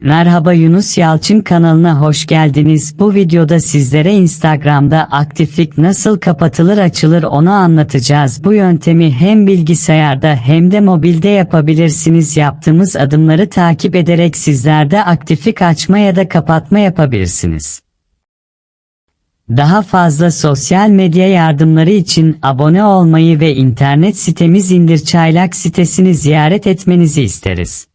Merhaba Yunus Yalçın kanalına hoş geldiniz. Bu videoda sizlere Instagram'da aktiflik nasıl kapatılır açılır onu anlatacağız. Bu yöntemi hem bilgisayarda hem de mobilde yapabilirsiniz. Yaptığımız adımları takip ederek sizler de aktiflik açma ya da kapatma yapabilirsiniz. Daha fazla sosyal medya yardımları için abone olmayı ve internet sitemiz İndir Çaylak sitesini ziyaret etmenizi isteriz.